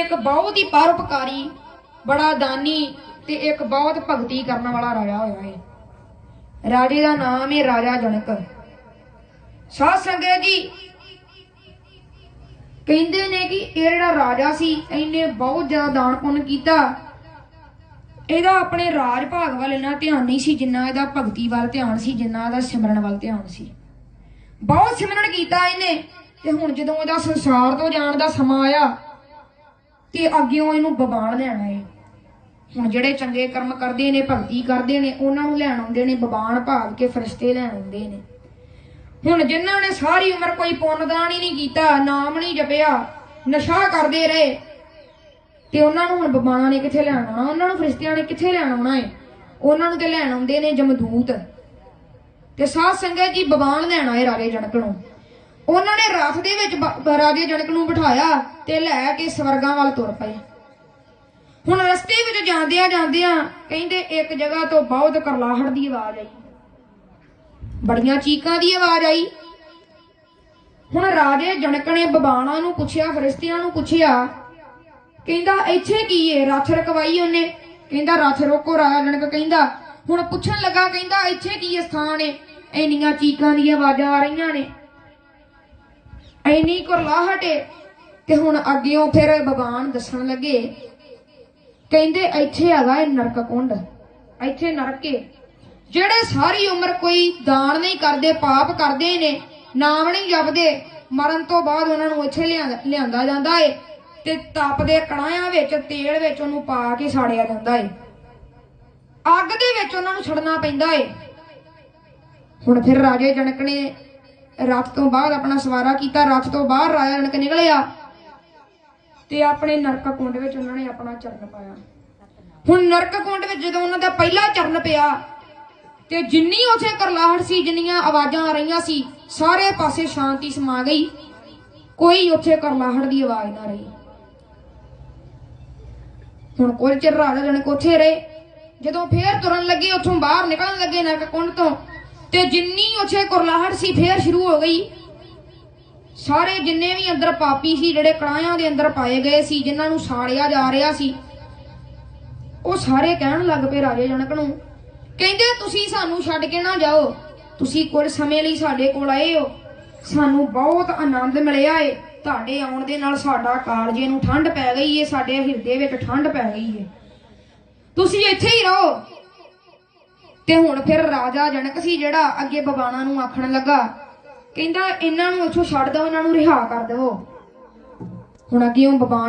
ਇੱਕ ਬਹੁਤ ਹੀ ਪਰਉਪਕਾਰੀ, ਬੜਾ ਦਾਨੀ ਤੇ ਇੱਕ ਬਹੁਤ ਭਗਤੀ ਕਰਨ ਵਾਲਾ ਰਾਜਾ ਹੋਇਆ ਹੈ ਰਾਜੇ ਦਾ ਨਾਮ ਹੈ ਰਾਜਾ ਜਨਕ। ਸਾਧ ਸੰਗਤ ਜੀ, ਕਹਿੰਦੇ ਨੇ ਕਿ ਇਹ ਜਿਹੜਾ ਰਾਜਾ ਸੀ, ਇਹਨੇ ਬਹੁਤ ਜ਼ਿਆਦਾ ਦਾਨ ਪੁੰਨ ਕੀਤਾ। ਇਹਦਾ ਆਪਣੇ ਰਾਜ ਭਾਗ ਵੱਲ ਇੰਨਾ ਧਿਆਨ ਨਹੀਂ ਸੀ, ਜਿੰਨਾ ਇਹਦਾ ਭਗਤੀ ਵੱਲ ਧਿਆਨ ਸੀ, ਜਿੰਨਾ ਇਹਦਾ ਸਿਮਰਨ ਵੱਲ ਧਿਆਨ ਸੀ। ਬਹੁਤ ਸਿਮਰਨ ਕੀਤਾ ਇਹਨੇ, ਤੇ ਹੁਣ ਜਦੋਂ ਇਹਦਾ ਸੰਸਾਰ ਤੋਂ ਜਾਣ ਦਾ ਸਮਾਂ ਆਇਆ ਤੇ ਅੱਗਿਓਂ ਇਹਨੂੰ ਬਬਾਨ ਲੈਣਾ ਏ। ਹੁਣ ਜਿਹੜੇ ਚੰਗੇ ਕਰਮ ਕਰਦੇ ਨੇ, ਭਗਤੀ ਕਰਦੇ ਨੇ, ਉਹਨਾਂ ਨੂੰ ਲੈਣ ਆਉਂਦੇ ਨੇ ਬਬਾਨ ਭਾਗ ਕੇ ਫਰਿਸ਼ਤੇ ਲੈਣ ਆਉਂਦੇ ਨੇ। ਹੁਣ ਜਿਨ੍ਹਾਂ ਨੇ ਸਾਰੀ ਉਮਰ ਕੋਈ ਪੁੰਨਦਾਨ ਹੀ ਨਹੀਂ ਕੀਤਾ, ਨਾਮ ਨਹੀਂ ਜਪਿਆ, ਨਸ਼ਾ ਕਰਦੇ ਰਹੇ, ਤੇ ਉਹਨਾਂ ਨੂੰ ਹੁਣ ਬਬਾਨਾਂ ਨੇ ਕਿੱਥੇ ਲੈਣ ਆਉਣਾ? ਉਹਨਾਂ ਨੂੰ ਫਰਿਸ਼ਤਿਆਂ ਨੇ ਕਿੱਥੇ ਲੈਣ ਆਉਣਾ ਏ? ਉਹਨਾਂ ਨੂੰ ਤੇ ਲੈਣ ਆਉਂਦੇ ਨੇ ਜਮਦੂਤ। ਤੇ ਸਾਧ ਸੰਗਤ ਜੀ ਬਬਾਨ ਲੈਣ ਆਏ ਰਾਜੇ ਜਣਕ ਨੂੰ। ਉਹਨਾਂ ਨੇ ਰਥ ਦੇ ਵਿੱਚ ਰਾਜੇ ਜਣਕ ਨੂੰ ਬਿਠਾਇਆ। ਤੇ ਲੈ ਕੇ ਸਵਰਗਾਂ ਵੱਲ ਤੁਰ ਪਏ। ਹੁਣ ਰਸਤੇ ਵਿੱਚ ਜਾਂਦਿਆਂ ਜਾਂਦਿਆਂ ਕਹਿੰਦੇ ਇੱਕ ਜਗ੍ਹਾ ਤੋਂ ਬਹੁਤ ਕਰਲਾਹਟ ਦੀ ਆਵਾਜ਼ ਆਈ। ਬੜੀਆਂ ਚੀਕਾਂ ਦੀ ਆਵਾਜ਼ ਆਈ। ਹੁਣ ਰਾਜੇ ਜਨਕ ਨੇ ਬਬਾਣਾ ਨੂੰ ਪੁੱਛਿਆ, ਫਰਿਸ਼ਤਿਆਂ ਨੂੰ ਪੁੱਛਿਆ, ਕਹਿੰਦਾ, ਇੱਥੇ ਕੀ ਏ? ਰੱਥ ਰਕਵਾਈ ਉਹਨੇ? ਕਹਿੰਦਾ, ਰੱਥ ਰੋਕੋ, ਰਾਜਾ ਜਣਕ ਕਹਿੰਦਾ। ਹੁਣ ਪੁੱਛਣ ਲੱਗਾ, ਕਹਿੰਦਾ, ਇੱਥੇ ਕੀ ਏ ਸਥਾਨ ਏ? ਇੰਨੀਆਂ ਚੀਕਾਂ ਦੀਆਂ ਆਵਾਜ਼ਾਂ ਆ ਰਹੀਆਂ ਨੇ। ਐਨੀ ਕੁਰਲਾਹਟ ਏ। ਤੇ ਹੁਣ ਅੱਗਿਓਂ ਫਿਰ ਭਗਵਾਨ ਦੱਸਣ ਲੱਗੇ। ਕਹਿੰਦੇ, ਇੱਥੇ ਹੈਗਾ ਇਹ ਨਰਕ ਕੁੰਡ। ਇੱਥੇ ਨਰਕ ਜਿਹੜੇ ਸਾਰੀ ਉਮਰ ਕੋਈ ਦਾਨ ਨਹੀਂ ਕਰਦੇ, ਪਾਪ ਕਰਦੇ ਨੇ, ਨਾਮ ਨਹੀਂ ਜਪਦੇ, ਮਰਨ ਤੋਂ ਬਾਅਦ ਉਹਨਾਂ ਨੂੰ ਇੱਥੇ ਲਿਆਂਦਾ ਲਿਆਂਦਾ ਜਾਂਦਾ ਏ ਤੇ ਤਪਦੇ ਕੜਾਇਆਂ ਵਿੱਚ, ਤੇਲ ਵਿੱਚ ਉਹਨੂੰ ਪਾ ਕੇ ਸਾੜਿਆ ਜਾਂਦਾ ਏ। ਅੱਗ ਦੇ ਵਿੱਚ ਉਹਨਾਂ ਨੂੰ ਛੱਡਣਾ ਪੈਂਦਾ ਏ। ਹੁਣ ਫਿਰ ਰਾਜੇ ਜਨਕ ਨੇ ਰੱਥ ਤੋਂ ਬਾਅਦ ਆਪਣਾ ਸਵਾਰਾ ਕੀਤਾ। ਰੱਥ ਤੋਂ ਬਾਹਰ ਰਾਜਾ ਜਨਕ ਨਿਕਲਿਆ। ਤੇ ਆਪਣੇ ਨਰਕ ਕੁੰਡ ਵਿੱਚ ਉਹਨਾਂ ਨੇ ਆਪਣਾ ਚਰਨ ਪਾਇਆ। ਹੁਣ ਨਰਕ ਕੁੰਡ ਵਿੱਚ ਜਦੋਂ ਉਹਨਾਂ ਦਾ ਪਹਿਲਾ ਚਰਨ ਪਿਆ, ਤੇ ਜਿੰਨੀ ਉਥੇ ਕਰਲਾਹਟ ਸੀ, ਜਿੰਨੀਆਂ ਆਵਾਜ਼ਾਂ ਆ ਰਹੀਆਂ ਸੀ, ਸਾਰੇ ਪਾਸੇ ਸ਼ਾਂਤੀ ਸਮਾ ਗਈ। ਕੋਈ ਉਥੇ ਕਰਲਾਹਟ ਦੀ ਆਵਾਜ਼ ਨਾ ਰਹੀ। ਹੁਣ ਕੁਝ ਚਿਰ ਰਾਜਾ ਜਨਕ ਉੱਥੇ ਰਹੇ। ਜਦੋਂ ਫੇਰ ਤੁਰਨ ਲੱਗੇ, ਉੱਥੋਂ ਬਾਹਰ ਨਿਕਲਣ ਲੱਗੇ ਨਰਕ ਕੁੰਡ ਤੋਂ, ਤੇ ਜਿੰਨੀ ਉਥੇ ਕਰਲਾਹਟ ਸੀ, ਫੇਰ ਸ਼ੁਰੂ ਹੋ ਗਈ। ਸਾਰੇ ਜਿੰਨੇ ਵੀ ਅੰਦਰ ਪਾਪੀ ਸੀ, ਜਿਹੜੇ ਕੜਾਇਆਂ ਦੇ ਅੰਦਰ ਪਾਏ ਗਏ ਸੀ, ਜਿਨ੍ਹਾਂ ਨੂੰ ਸਾੜਿਆ ਜਾ ਰਿਹਾ ਸੀ, ਉਹ ਸਾਰੇ ਕਹਿਣ ਲੱਗ ਪਏ ਰਾਜੇ ਜਨਕ ਨੂੰ। ਕਹਿੰਦੇ, ਤੁਸੀਂ ਸਾਨੂੰ ਛੱਡ ਕੇ ਨਾ ਜਾਓ। ਤੁਸੀਂ ਕੁਝ ਸਮੇਂ ਲਈ ਸਾਡੇ ਕੋਲ ਆਏ ਹੋ। ਸਾਨੂੰ ਬਹੁਤ ਆਨੰਦ ਮਿਲਿਆ ਏ। ਤੁਹਾਡੇ ਆਉਣ ਦੇ ਨਾਲ ਸਾਡਾ ਕਾਲਜੇ ਨੂੰ ਠੰਡ ਪੈ ਗਈ ਏ, ਸਾਡੇ ਹਿਰਦੇ ਵਿੱਚ ਠੰਡ ਪੈ ਗਈ ਏ। ਤੁਸੀਂ ਇੱਥੇ ਹੀ ਰਹੋ। ਤੇ ਹੁਣ ਫਿਰ ਰਾਜਾ ਜਨਕ ਸੀ ਜਿਹੜਾ ਅੱਗੇ ਬਬਾਣਾ ਨੂੰ ਆਖਣ ਲੱਗਾ ਕਹਿੰਦਾ ਇਹਨਾਂ ਨੂੰ ਇੱਥੋਂ ਛੱਡ ਦਿਓ ਇਹਨਾਂ ਨੂੰ ਰਿਹਾ ਕਰ ਦਿਓ ਹੁਣ ਅੱਗੇ ਉਹ ਬਬਾਨ